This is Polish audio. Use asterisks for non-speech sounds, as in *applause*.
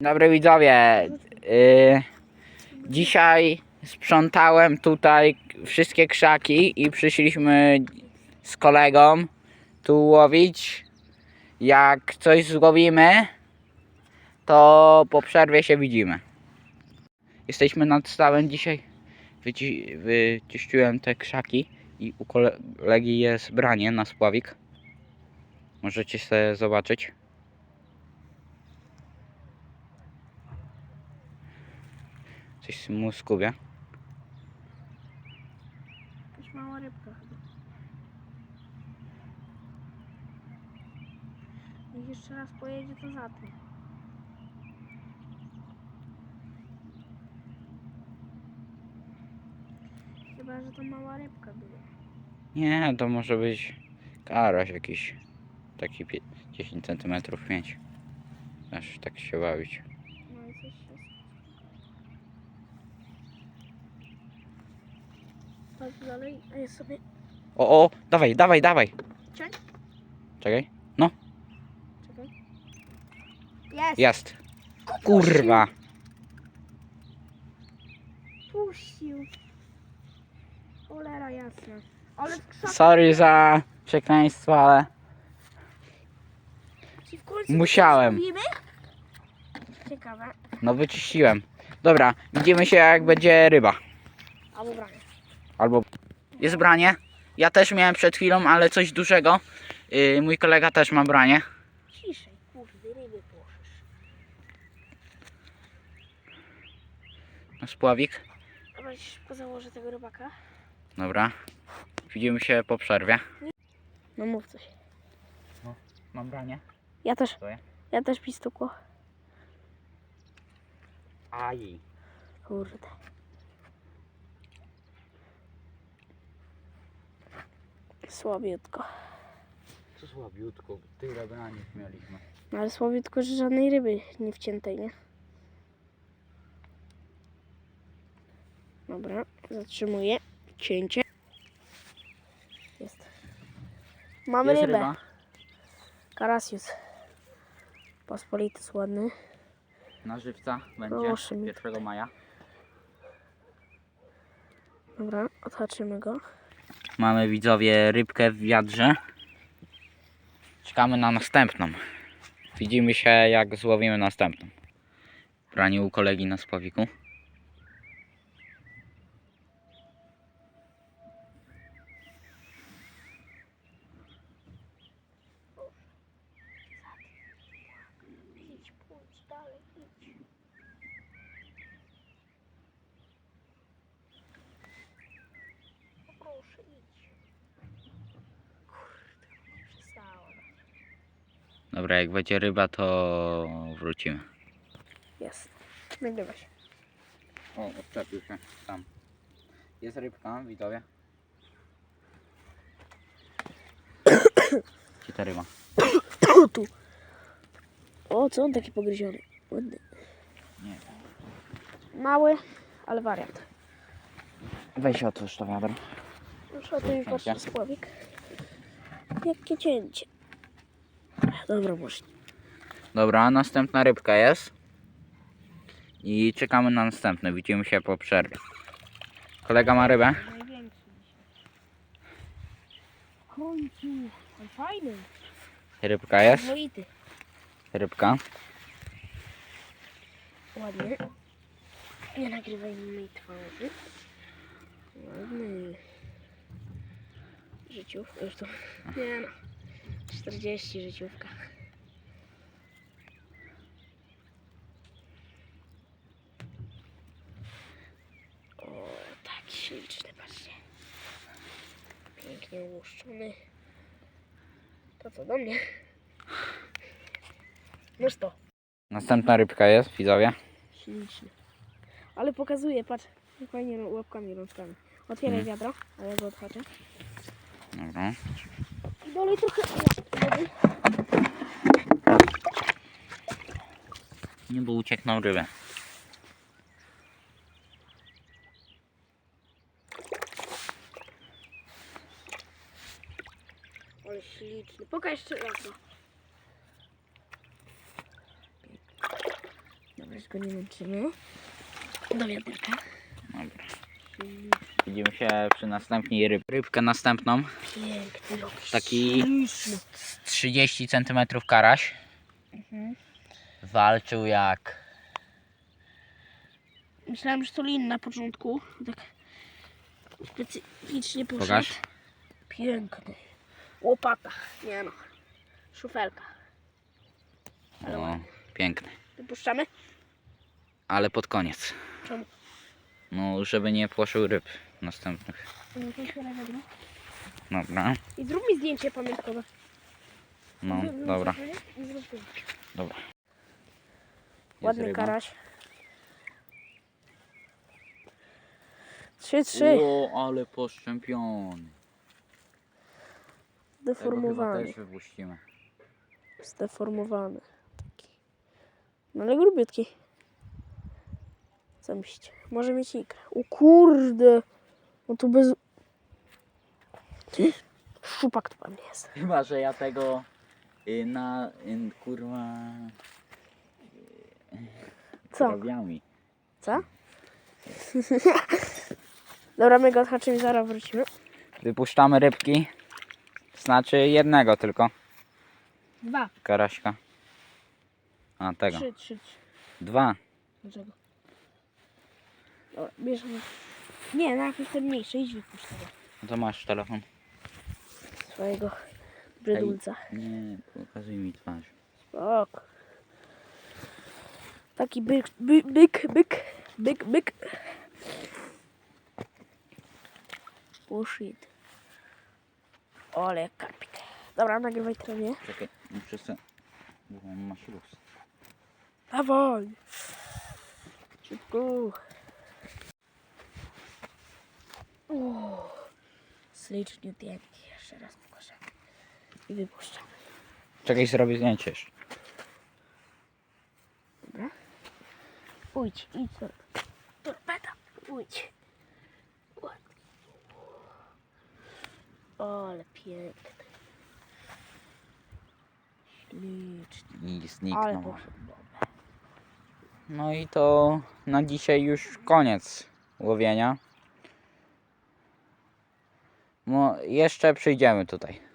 Dobry widzowie, yy, dzisiaj sprzątałem tutaj wszystkie krzaki i przyszliśmy z kolegą tu łowić. Jak coś złowimy, to po przerwie się widzimy. Jesteśmy nad stawem dzisiaj. Wyci- te krzaki i u kolegi jest branie na spławik. Możecie sobie zobaczyć. Coś mu skubie. Jakaś mała rybka chyba. Jak jeszcze raz pojedzie, to za tym. Chyba, że to mała rybka była. Nie, to może być karaś jakiś taki pie- 10 cm mieć. Aż tak się bawić. No i coś jest. Patrz dalej, a ja sobie... O, o, dawaj, dawaj, dawaj. Czekaj. Czekaj. Czekaj. Jest! Jest. Kurwa. Puścił. Cholera jasna. Ale w krzaku Sorry za przekleństwo, ale ci w końcu musiałem. Ciekawe. no wyczyściłem. Dobra, widzimy się jak będzie ryba. Albo branie. Albo jest branie. Ja też miałem przed chwilą, ale coś dużego. Yy, mój kolega też ma branie. Ciszej, kurde, ryby poszesz. Na spławik. Dobra, ci szybko założę tego rybaka. Dobra. Widzimy się po przerwie. No mów coś. Mam branie. Ja też. Co ja? Ja też pistukło. Aj. Kurde. Słabiutko. Co słabiutko, tyle braniów mieliśmy. No ale słabiutko, że żadnej ryby nie wciętej, nie? Dobra, zatrzymuję. Cięcie. Jest. Mamy Jest rybę. ryba. Karasius. Pospolity, ładny. Na żywca będzie Proszę mi. 1 maja. Dobra, odhaczymy go. Mamy widzowie rybkę w wiadrze. Czekamy na następną. Widzimy się jak złowimy następną. Branie u kolegi na spławiku. Idź, pójdź dalej, idź. No proszę, idź. Kurde, przestało. Dobra, jak będzie ryba to wrócimy. Jest. Nagrywa się. O, odczepił się sam. Jest rybka, widzowie. *coughs* Gdzie ta ryba? O, *coughs* tu. O, co on taki pogryziony? Ładny. Nie. Mały, ale wariant. Weź otwórz to wiadro. Już o tym Cięcie. patrzę spławik. Jakie cięcie. Dobra, może. Dobra, następna rybka jest. I czekamy na następne. Widzimy się po przerwie. Kolega ma rybę. Największy W końcu. Fajny. Rybka jest. Rybka. Ładnie. Nie nagrywaj mojej twarzy. Ładny. Życiów. Już to. Nie no. 40 życiówka. O, taki śliczny, patrzcie. Pięknie ułuszczony. To co do mnie? Noż to. Następna rybka jest, widzowie. Śliczny. Ale pokazuje, patrz. Fajnie rą- łapkami rączkami. Otwieraj Mhm. wiadro, a ja go odhaczę. Dobra. Dolej trochę wody. Nie, bo uciekną rybę. Ale śliczny. Pokaż jeszcze raz. no. Już go nie męczymy. Do wiaderka. Widzimy się przy następnej ryb. Rybkę następną. Piękny. Taki śliczny. 30 cm karaś. Walczył jak... Myślałem, że to lin na początku. Tak specyficznie poszedł. Pokaż. Piękny. Łopata. Nie no. Szufelka. O, piękny. Wypuszczamy? Ale pod koniec. Czemu? No, żeby nie płoszył ryb następnych. Dobra. I zrób mi zdjęcie pamiątkowe. No, dobra. zrób zdjęcie. Dobra. Jest Ładny ryba. karaś. Trzy, trzy. O, ale poszczępiony. Tego chyba Deformowany. też wypuścimy. Zdeformowany. Taki. No ale grubiutki. Co myślicie? Może mieć ikrę. O kurde. No tu bez... Ty, Szczupak to pan jest. Chyba, że ja tego y, na y, kurwa Co? krawiami. Co? *laughs* Dobra, my go odhaczymy, zaraz wrócimy. Wypuszczamy rybki. Znaczy jednego tylko. Dwa. Karaśka. A tego. Trzy, trzy, trzy. Dwa. Dlaczego? Dobra, bierzemy. Nie, najpierw ten mniejszy, idź wypuść tego. No to masz telefon. Swojego brzydulca. Nie, pokazuj mi twarz. Spoko. Taki byk, by, byk, byk, byk, byk. Oh shit. Ole, karpik. Dobra, nagrywaj trawie. Czekaj, muszę se... Bo on ma śluz. Dawaj. Szybko. O, Sliczniuteńki. Jeszcze raz pokażę. I wypuszczamy. Czekaj, zrobię zdjęcie jeszcze. Dobra. Pójdź, idź do torpeda. Pójdź. Ładnie. Ale piękny. Śliczny. I Ale zniknął. poszedł. No i to na dzisiaj już koniec łowienia. No, jeszcze przyjdziemy tutaj.